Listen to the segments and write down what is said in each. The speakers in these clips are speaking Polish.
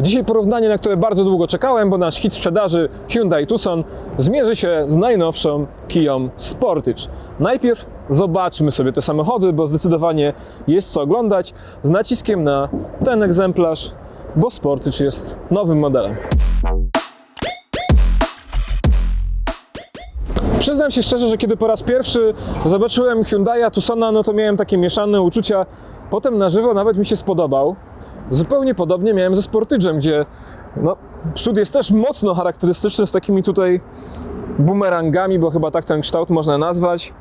Dzisiaj porównanie, na które bardzo długo czekałem, bo nasz hit sprzedaży Hyundai Tucson zmierzy się z najnowszą Kiją Sportage. Najpierw zobaczmy sobie te samochody, bo zdecydowanie jest co oglądać z naciskiem na ten egzemplarz, bo Sportage jest nowym modelem. Przyznam się szczerze, że kiedy po raz pierwszy zobaczyłem Hyundai'a Tucsona, no to miałem takie mieszane uczucia. Potem na żywo nawet mi się spodobał. Zupełnie podobnie miałem ze Sportage'em, gdzie no, przód jest też mocno charakterystyczny z takimi tutaj bumerangami, bo chyba tak ten kształt można nazwać.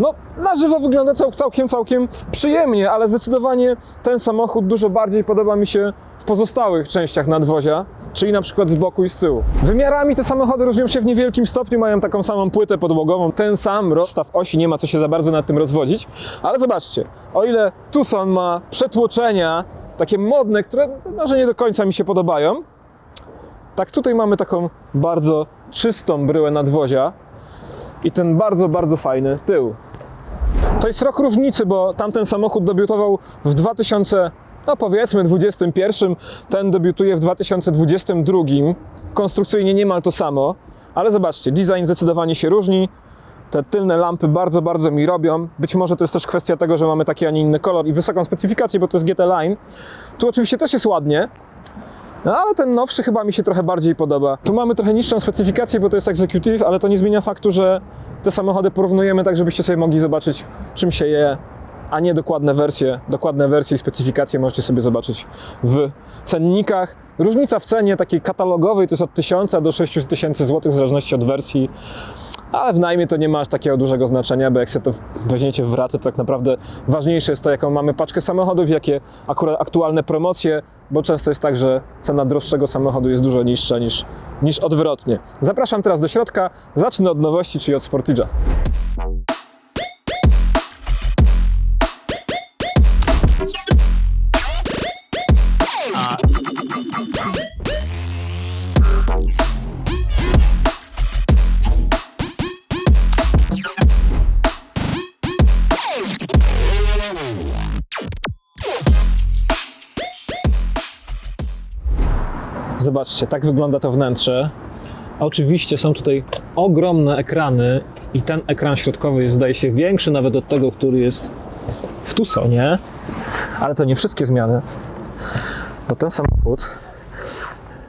No, na żywo wygląda cał, całkiem, całkiem przyjemnie, ale zdecydowanie ten samochód dużo bardziej podoba mi się w pozostałych częściach nadwozia, czyli na przykład z boku i z tyłu. Wymiarami te samochody różnią się w niewielkim stopniu, mają taką samą płytę podłogową, ten sam rozstaw osi, nie ma co się za bardzo nad tym rozwodzić, ale zobaczcie, o ile Tucson ma przetłoczenia, takie modne, które może nie do końca mi się podobają, tak tutaj mamy taką bardzo czystą bryłę nadwozia i ten bardzo, bardzo fajny tył. To jest rok różnicy, bo tamten samochód debiutował w 2000, no powiedzmy 21, ten debiutuje w 2022. Konstrukcyjnie niemal to samo, ale zobaczcie, design zdecydowanie się różni. Te tylne lampy bardzo, bardzo mi robią. Być może to jest też kwestia tego, że mamy taki, a nie inny kolor i wysoką specyfikację, bo to jest GT Line. Tu oczywiście też jest ładnie, no ale ten nowszy chyba mi się trochę bardziej podoba. Tu mamy trochę niższą specyfikację, bo to jest Executive, ale to nie zmienia faktu, że te samochody porównujemy tak, żebyście sobie mogli zobaczyć, czym się je, a nie dokładne wersje. Dokładne wersje i specyfikacje możecie sobie zobaczyć w cennikach. Różnica w cenie takiej katalogowej to jest od 1000 do 6000 tysięcy złotych w zależności od wersji. Ale w najmie to nie ma aż takiego dużego znaczenia, bo jak sobie to weźmiecie w raty, to tak naprawdę ważniejsze jest to, jaką mamy paczkę samochodów, jakie akurat aktualne promocje, bo często jest tak, że cena droższego samochodu jest dużo niższa niż, niż odwrotnie. Zapraszam teraz do środka. Zacznę od nowości, czyli od Sportage'a. Zobaczcie, tak wygląda to wnętrze. Oczywiście są tutaj ogromne ekrany i ten ekran środkowy jest, zdaje się, większy nawet od tego, który jest w Tucsonie. Ale to nie wszystkie zmiany, bo ten samochód,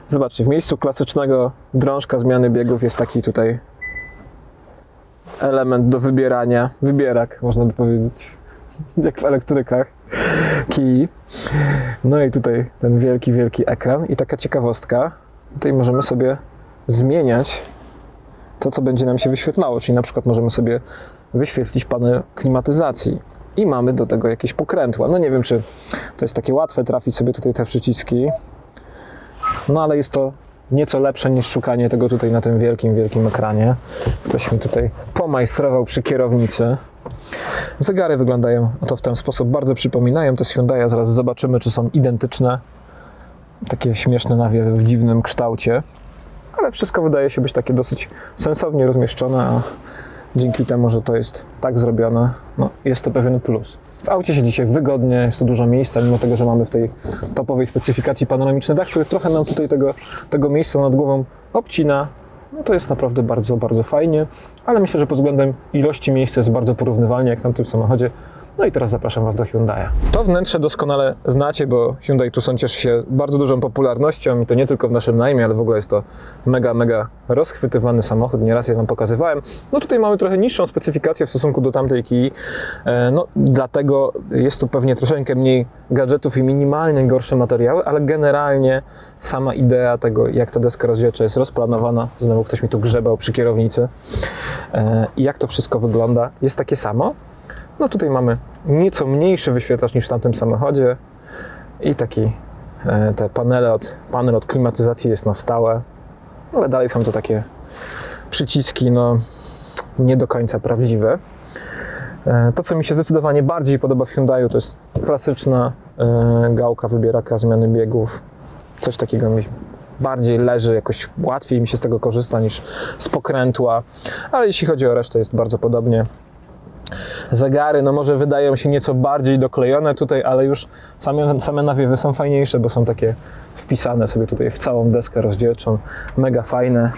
zobaczcie, w miejscu klasycznego drążka zmiany biegów jest taki tutaj element do wybierania, wybierak, można by powiedzieć, jak w elektrykach, kij. No i tutaj ten wielki, wielki ekran i taka ciekawostka, tutaj możemy sobie zmieniać to, co będzie nam się wyświetlało, czyli na przykład możemy sobie wyświetlić panel klimatyzacji i mamy do tego jakieś pokrętła. No nie wiem, czy to jest takie łatwe trafić sobie tutaj te przyciski, no ale jest to nieco lepsze niż szukanie tego tutaj na tym wielkim, wielkim ekranie. Ktoś mi tutaj pomajstrował przy kierownicy. Zegary wyglądają oto w ten sposób, bardzo przypominają te z Hyundai, zaraz zobaczymy, czy są identyczne. Takie śmieszne nawiewy w dziwnym kształcie, ale wszystko wydaje się być takie dosyć sensownie rozmieszczone, a dzięki temu, że to jest tak zrobione, no, jest to pewien plus. W aucie się wygodnie, jest to dużo miejsca, mimo tego, że mamy w tej topowej specyfikacji panoramiczny dach, który trochę nam tutaj tego, tego miejsca nad głową obcina. No to jest naprawdę bardzo, bardzo fajnie, ale myślę, że pod względem ilości miejsca jest bardzo porównywalnie jak w tamtym samochodzie. No i teraz zapraszam Was do Hyundai'a. To wnętrze doskonale znacie, bo Hyundai Tucson cieszy się bardzo dużą popularnością i to nie tylko w naszym najmie, ale w ogóle jest to mega, mega rozchwytywany samochód. Nieraz je Wam pokazywałem. No tutaj mamy trochę niższą specyfikację w stosunku do tamtej Kii, e, no dlatego jest tu pewnie troszeczkę mniej gadżetów i minimalnie gorsze materiały, ale generalnie sama idea tego, jak ta deska rozdzielcza jest rozplanowana, znowu ktoś mi tu grzebał przy kierownicy e, i jak to wszystko wygląda, jest takie samo. No tutaj mamy nieco mniejszy wyświetlacz niż w tamtym samochodzie i taki e, te panele od, panel od klimatyzacji jest na stałe, ale dalej są to takie przyciski, no nie do końca prawdziwe. E, To, co mi się zdecydowanie bardziej podoba w Hyundaiu, to jest klasyczna e, gałka wybieraka zmiany biegów. Coś takiego mi bardziej leży, jakoś łatwiej mi się z tego korzysta niż z pokrętła, ale jeśli chodzi o resztę, jest bardzo podobnie. Zegary, no może wydają się nieco bardziej doklejone tutaj, ale już same, same nawiewy są fajniejsze, bo są takie wpisane sobie tutaj w całą deskę rozdzielczą. Mega fajne.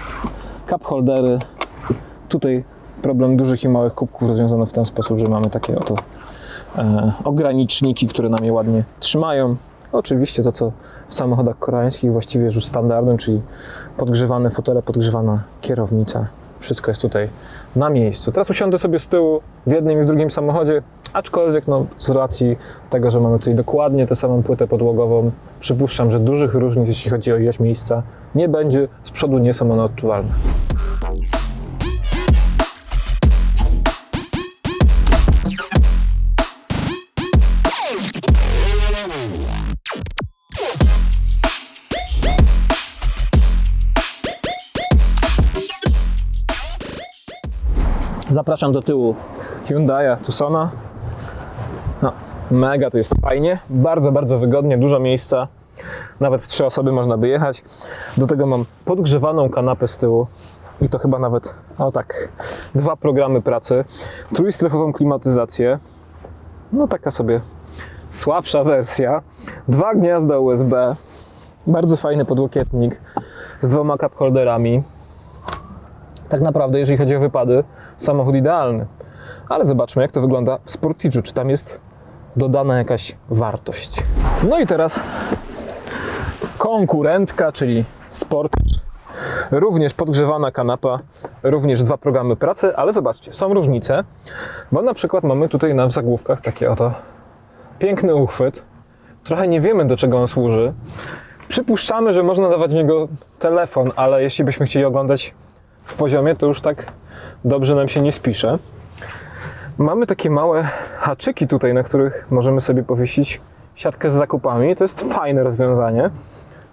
Cup holdery. Tutaj problem dużych i małych kubków rozwiązano w ten sposób, że mamy takie oto e, ograniczniki, które nam je ładnie trzymają. Oczywiście to, co w samochodach koreańskich właściwie jest już standardem, czyli podgrzewane fotele, podgrzewana kierownica. Wszystko jest tutaj na miejscu. Teraz usiądę sobie z tyłu w jednym i w drugim samochodzie, aczkolwiek no, z racji tego, że mamy tutaj dokładnie tę samą płytę podłogową, przypuszczam, że dużych różnic, jeśli chodzi o ilość miejsca, nie będzie. Z przodu nie są one odczuwalne. Zapraszam do tyłu Hyundai'a Tucsona. No, mega, to jest fajnie, bardzo, bardzo wygodnie, dużo miejsca. Nawet w trzy osoby można by jechać. Do tego mam podgrzewaną kanapę z tyłu i to chyba nawet, o tak, dwa programy pracy, trójstrefową klimatyzację. No taka sobie słabsza wersja. Dwa gniazda USB, bardzo fajny podłokietnik z dwoma cup holderami tak naprawdę, jeżeli chodzi o wypady, samochód idealny. Ale zobaczmy, jak to wygląda w Sportage'u. Czy tam jest dodana jakaś wartość. No i teraz konkurentka, czyli Sportage. Również podgrzewana kanapa, również dwa programy pracy, ale zobaczcie, są różnice, bo na przykład mamy tutaj na zagłówkach takie oto piękny uchwyt. Trochę nie wiemy, do czego on służy. Przypuszczamy, że można dawać w niego telefon, ale jeśli byśmy chcieli oglądać w poziomie, to już tak dobrze nam się nie spisze. Mamy takie małe haczyki tutaj, na których możemy sobie powiesić siatkę z zakupami. To jest fajne rozwiązanie,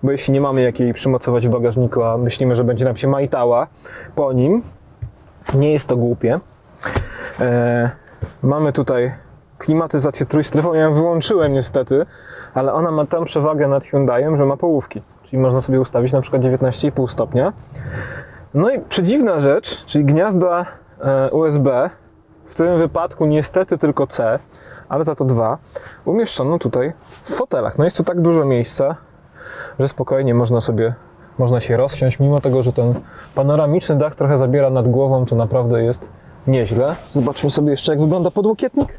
bo jeśli nie mamy jak jej przymocować w bagażniku, a myślimy, że będzie nam się majtała po nim, nie jest to głupie. E, mamy tutaj klimatyzację trójstrefową. Ja ją wyłączyłem niestety, ale ona ma tam przewagę nad Hyundaiem, że ma połówki. Czyli można sobie ustawić na przykład 19,5 stopnia. No i przedziwna rzecz, czyli gniazda e, USB, w tym wypadku niestety tylko C, ale za to dwa, umieszczono tutaj w fotelach. No jest tu tak dużo miejsca, że spokojnie można sobie, można się rozsiąść, mimo tego, że ten panoramiczny dach trochę zabiera nad głową, to naprawdę jest nieźle. Zobaczmy sobie jeszcze, jak wygląda podłokietnik.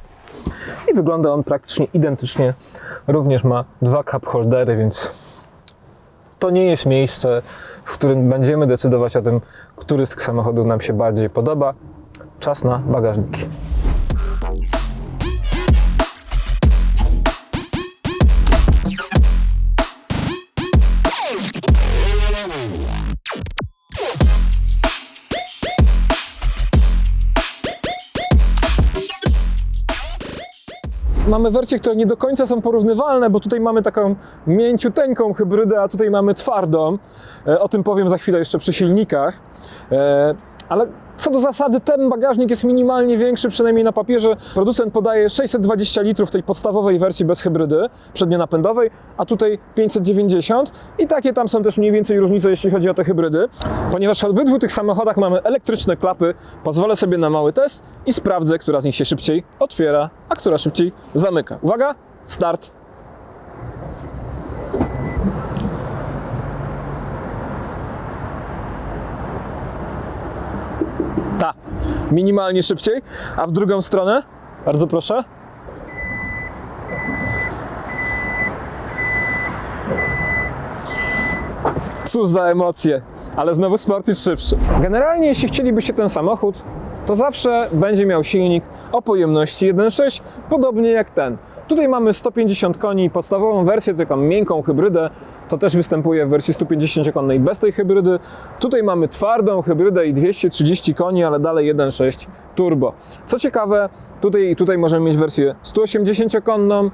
I wygląda on praktycznie identycznie. Również ma dwa cup holdery, więc to nie jest miejsce, w którym będziemy decydować o tym, który z tych samochodów nam się bardziej podoba. Czas na bagażniki. Mamy wersje, które nie do końca są porównywalne, bo tutaj mamy taką mięciuteńką hybrydę, a tutaj mamy twardą. E, O tym powiem za chwilę jeszcze przy silnikach. Ale co do zasady, ten bagażnik jest minimalnie większy, przynajmniej na papierze. Producent podaje 620 litrów tej podstawowej wersji bez hybrydy, przednionapędowej, a tutaj 590 i takie tam są też mniej więcej różnice, jeśli chodzi o te hybrydy. Ponieważ w obydwu tych samochodach mamy elektryczne klapy, pozwolę sobie na mały test i sprawdzę, która z nich się szybciej otwiera, a która szybciej zamyka. Uwaga, start! Ta, minimalnie szybciej, a w drugą stronę, bardzo proszę. Cóż za emocje, ale znowu sport jest szybszy. Generalnie, jeśli chcielibyście ten samochód, to zawsze będzie miał silnik o pojemności 1.6, podobnie jak ten. Tutaj mamy 150 koni, podstawową wersję, tylko miękką hybrydę. To też występuje w wersji 150-konnej bez tej hybrydy. Tutaj mamy twardą hybrydę i 230 koni, ale dalej 1.6 turbo. Co ciekawe, tutaj, tutaj możemy mieć wersję 180-konną,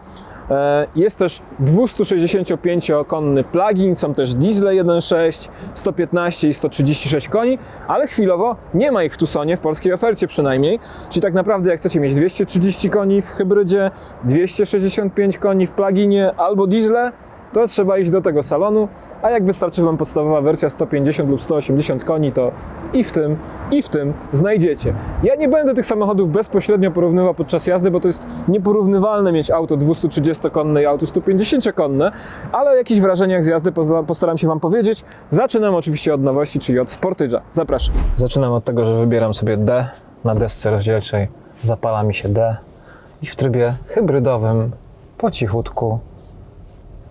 E, Jest też 265-konny plugin, są też diesle 1.6, 115 i 136 koni, ale chwilowo nie ma ich w Tucsonie, w polskiej ofercie przynajmniej. Czyli tak naprawdę jak chcecie mieć 230 koni w hybrydzie, 265 koni w pluginie albo diesle, to trzeba iść do tego salonu, a jak wystarczy Wam podstawowa wersja 150 lub 180 koni, to i w tym, i w tym znajdziecie. Ja nie będę tych samochodów bezpośrednio porównywał podczas jazdy, bo to jest nieporównywalne mieć auto 230-konne i auto 150-konne, ale o jakichś wrażeniach z jazdy postaram się Wam powiedzieć. Zaczynam oczywiście od nowości, czyli od Sportage'a. Zapraszam. Zaczynam od tego, że wybieram sobie D na desce rozdzielczej. Zapala mi się D i w trybie hybrydowym po cichutku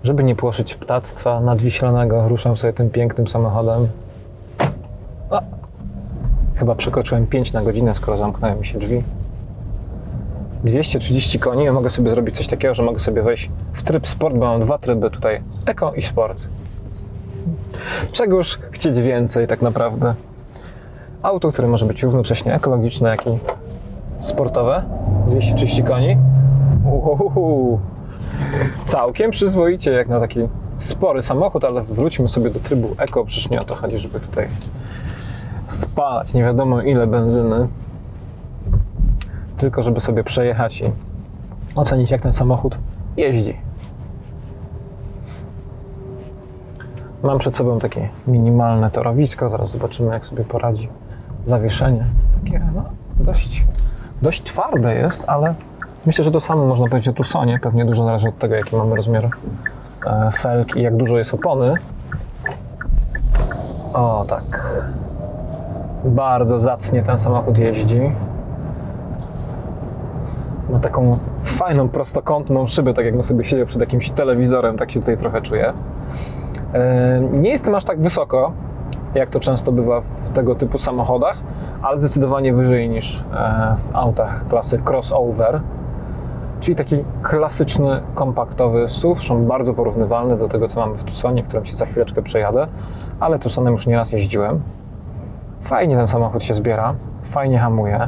żeby nie płoszyć ptactwa nadwiślanego, ruszam sobie tym pięknym samochodem. O! Chyba przekroczyłem 5 na godzinę, skoro zamknęły mi się drzwi. 230 koni, ja mogę sobie zrobić coś takiego, że mogę sobie wejść w tryb sport, bo mam dwa tryby tutaj, eko i sport. Czegoż chcieć więcej tak naprawdę. Auto, które może być równocześnie ekologiczne, jak i sportowe. 230 koni. Uhuhu. Całkiem przyzwoicie, jak na taki spory samochód, ale wróćmy sobie do trybu eko. Przecież nie o to chodzi, żeby tutaj spalać nie wiadomo ile benzyny, tylko żeby sobie przejechać i ocenić, jak ten samochód jeździ. Mam przed sobą takie minimalne torowisko, zaraz zobaczymy, jak sobie poradzi zawieszenie. Takie no, dość, dość twarde jest, ale myślę, że to samo można powiedzieć o Tucsonie. Pewnie dużo zależy od tego, jaki mamy rozmiar e, felg i jak dużo jest opony. O, tak. Bardzo zacnie ten samochód jeździ. Ma taką fajną, prostokątną szybę, tak jakbym sobie siedział przed jakimś telewizorem, tak się tutaj trochę czuję. E, Nie jestem aż tak wysoko, jak to często bywa w tego typu samochodach, ale zdecydowanie wyżej niż e, w autach klasy crossover, czyli taki klasyczny, kompaktowy SUV, zresztą bardzo porównywalny do tego, co mamy w Tucsonie, którym się za chwileczkę przejadę, ale Tucsonem już nieraz jeździłem. Fajnie ten samochód się zbiera, fajnie hamuje.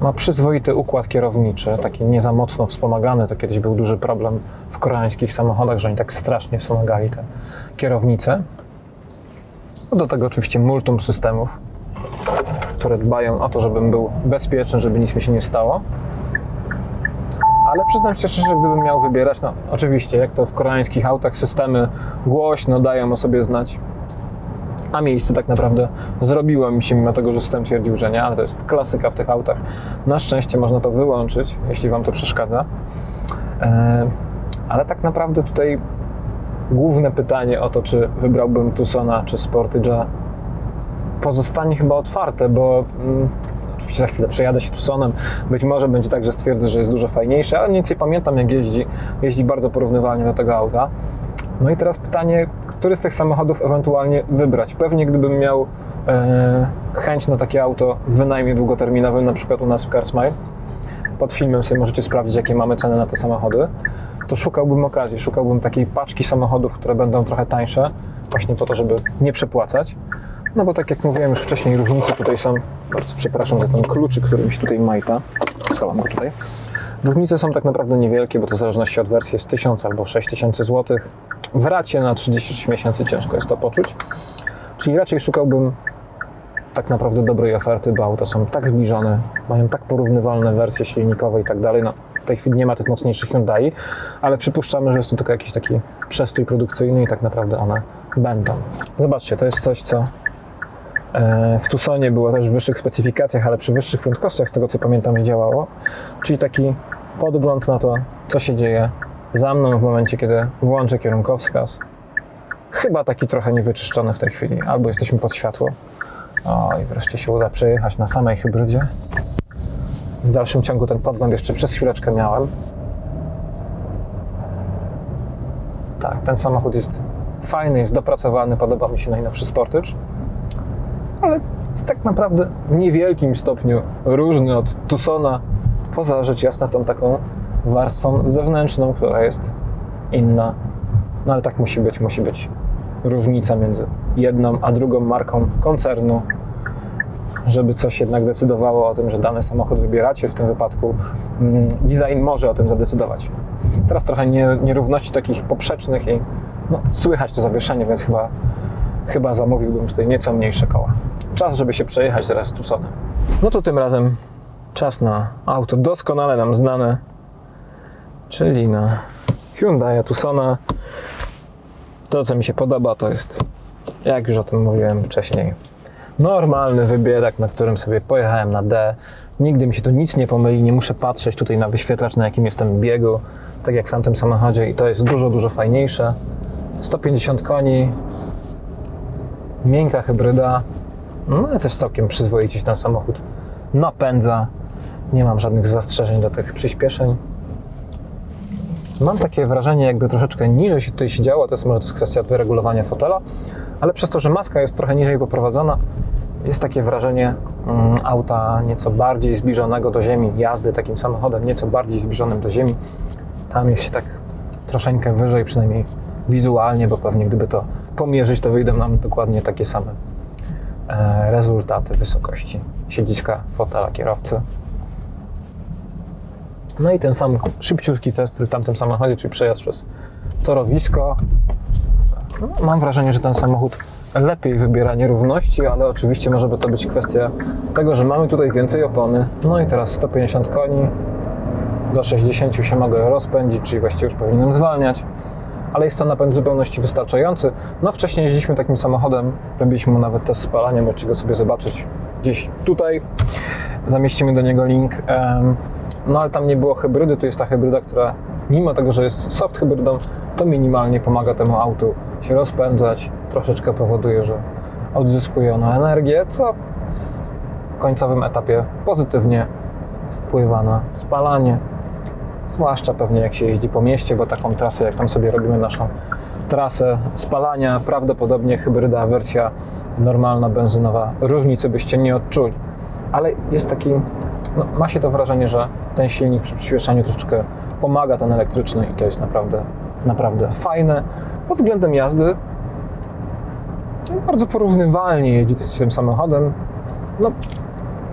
Ma przyzwoity układ kierowniczy, taki nie za mocno wspomagany. To kiedyś był duży problem w koreańskich samochodach, że oni tak strasznie wspomagali te kierownice. No Do tego oczywiście multum systemów, które dbają o to, żebym był bezpieczny, żeby nic mi się nie stało. Ale przyznam szczerze, że gdybym miał wybierać, no oczywiście, jak to w koreańskich autach, systemy głośno dają o sobie znać a miejsce tak naprawdę zrobiło mi się, mimo tego, że system twierdził, że nie, ale to jest klasyka w tych autach. Na szczęście można to wyłączyć, jeśli Wam to przeszkadza. E, Ale tak naprawdę tutaj główne pytanie o to, czy wybrałbym Tucsona czy Sportage'a pozostanie chyba otwarte, bo mm, oczywiście za chwilę przejadę się Tucsonem. Być może będzie tak, że stwierdzę, że jest dużo fajniejszy, ale mniej więcej pamiętam jak jeździ. Jeździ bardzo porównywalnie do tego auta. No i teraz pytanie, który z tych samochodów ewentualnie wybrać? Pewnie gdybym miał e, chęć na takie auto w wynajmie długoterminowym, na przykład u nas w CarSmile, pod filmem sobie możecie sprawdzić, jakie mamy ceny na te samochody, to szukałbym okazji, szukałbym takiej paczki samochodów, które będą trochę tańsze, właśnie po to, żeby nie przepłacać. No bo tak jak mówiłem już wcześniej, różnice tutaj są, bardzo przepraszam za ten kluczyk, który mi się tutaj majta, schowam go tutaj. Różnice są tak naprawdę niewielkie, bo to w zależności od wersji jest 1000 albo 6000 zł. W racie na 36 miesięcy ciężko jest to poczuć. Czyli raczej szukałbym tak naprawdę dobrej oferty, bo auta są tak zbliżone, mają tak porównywalne wersje silnikowe i tak dalej. No, w tej chwili nie ma tych mocniejszych Hyundai, ale przypuszczamy, że jest to tylko jakiś taki przestój produkcyjny i tak naprawdę one będą. Zobaczcie, to jest coś, co w Tucsonie było też w wyższych specyfikacjach, ale przy wyższych prędkościach, z tego co pamiętam, że działało. Czyli taki podgląd na to, co się dzieje za mną w momencie, kiedy włączę kierunkowskaz. Chyba taki trochę niewyczyszczony w tej chwili, albo jesteśmy pod światło. O, i wreszcie się uda przejechać na samej hybrydzie. W dalszym ciągu ten podgląd jeszcze przez chwileczkę miałem. Tak, ten samochód jest fajny, jest dopracowany, podoba mi się najnowszy Sportage, ale jest tak naprawdę w niewielkim stopniu różny od Tucsona, poza rzecz jasna tą taką warstwą zewnętrzną, która jest inna. No ale tak musi być, musi być różnica między jedną a drugą marką koncernu, żeby coś jednak decydowało o tym, że dany samochód wybieracie. W tym wypadku mm, design może o tym zadecydować. Teraz trochę nie, nierówności takich poprzecznych i no, słychać to zawieszenie, więc chyba, chyba zamówiłbym tutaj nieco mniejsze koła. Czas, żeby się przejechać teraz Tucsonem. No to tym razem czas na auto doskonale nam znane, czyli na Hyundai Tucsona. To, co mi się podoba, to jest, jak już o tym mówiłem wcześniej, normalny wybierak, na którym sobie pojechałem na D. Nigdy mi się tu nic nie pomyli, nie muszę patrzeć tutaj na wyświetlacz, na jakim jestem biegu, tak jak w tamtym samochodzie i to jest dużo, dużo fajniejsze. 150 koni, miękka hybryda, no ale też całkiem przyzwoicie się ten samochód napędza. Nie mam żadnych zastrzeżeń do tych przyspieszeń. Mam takie wrażenie, jakby troszeczkę niżej się tutaj siedziało, to jest może jest kwestia wyregulowania fotela, ale przez to, że maska jest trochę niżej poprowadzona, jest takie wrażenie mm, auta nieco bardziej zbliżonego do ziemi, jazdy takim samochodem nieco bardziej zbliżonym do ziemi. Tam jest się tak troszeczkę wyżej, przynajmniej wizualnie, bo pewnie gdyby to pomierzyć, to wyjdą nam dokładnie takie same rezultaty wysokości siedziska fotela kierowcy. No i ten sam szybciutki test, który w tamtym samochodzie, czyli przejazd przez torowisko. No, mam wrażenie, że ten samochód lepiej wybiera nierówności, ale oczywiście może to być kwestia tego, że mamy tutaj więcej opony. No i teraz 150 koni, do 60 się mogę rozpędzić, czyli właściwie już powinienem zwalniać. Ale jest to napęd zupełności wystarczający. No wcześniej jeździliśmy takim samochodem, robiliśmy mu nawet test spalania, możecie go sobie zobaczyć gdzieś tutaj. Zamieścimy do niego link. No ale tam nie było hybrydy, tu jest ta hybryda, która mimo tego, że jest soft hybrydą, to minimalnie pomaga temu autu się rozpędzać. Troszeczkę powoduje, że odzyskuje ono energię, co w końcowym etapie pozytywnie wpływa na spalanie. Zwłaszcza pewnie jak się jeździ po mieście, bo taką trasę, jak tam sobie robimy naszą trasę spalania, prawdopodobnie hybryda, wersja normalna, benzynowa, różnicy byście nie odczuli. Ale jest taki, no, ma się to wrażenie, że ten silnik przy przyspieszaniu troszeczkę pomaga, ten elektryczny i to jest naprawdę, naprawdę fajne. Pod względem jazdy no, bardzo porównywalnie jeździ z tym samochodem. No,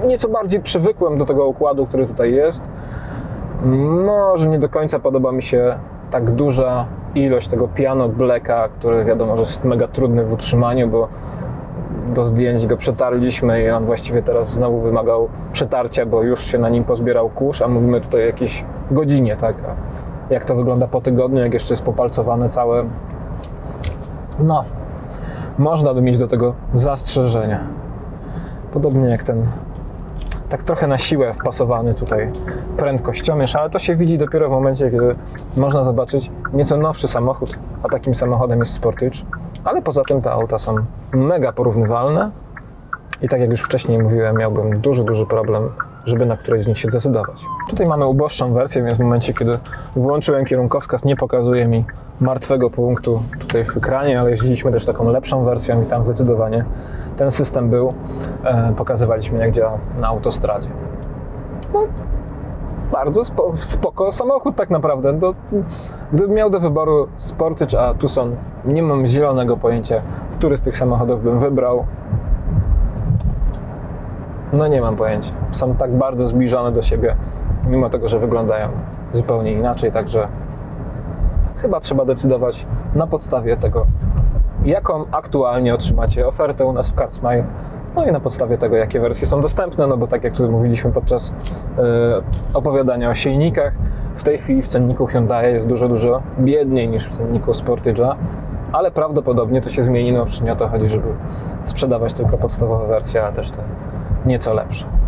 nieco bardziej przywykłem do tego układu, który tutaj jest. Może nie do końca podoba mi się tak duża ilość tego piano blacka, który wiadomo, że jest mega trudny w utrzymaniu, bo do zdjęć go przetarliśmy i on właściwie teraz znowu wymagał przetarcia, bo już się na nim pozbierał kurz, a mówimy tutaj o jakiejś godzinie, tak? A jak to wygląda po tygodniu, jak jeszcze jest popalcowane całe? No, można by mieć do tego zastrzeżenia. Podobnie jak ten tak trochę na siłę wpasowany tutaj prędkościomierz, ale to się widzi dopiero w momencie, kiedy można zobaczyć nieco nowszy samochód, a takim samochodem jest Sportage, ale poza tym te auta są mega porównywalne i tak jak już wcześniej mówiłem, miałbym duży, duży problem, żeby na którejś z nich się zdecydować. Tutaj mamy uboższą wersję, więc w momencie, kiedy włączyłem kierunkowskaz, nie pokazuje mi martwego punktu tutaj w ekranie, ale jeździliśmy też taką lepszą wersją i tam zdecydowanie ten system był. E, pokazywaliśmy, jak działa na autostradzie. No, bardzo spo, spoko samochód tak naprawdę. Do, gdybym miał do wyboru Sportage a Tucson, nie mam zielonego pojęcia, który z tych samochodów bym wybrał. No nie mam pojęcia. Są tak bardzo zbliżone do siebie, mimo tego, że wyglądają zupełnie inaczej, także chyba trzeba decydować na podstawie tego, jaką aktualnie otrzymacie ofertę u nas w CarSmile, no i na podstawie tego, jakie wersje są dostępne, no bo tak jak tu mówiliśmy podczas e, opowiadania o silnikach, w tej chwili w cenniku Hyundai jest dużo, dużo biedniej niż w cenniku Sportage'a, ale prawdopodobnie to się zmieni, no przecież nie o to chodzi, żeby sprzedawać tylko podstawowe wersje, ale też te nieco lepsze.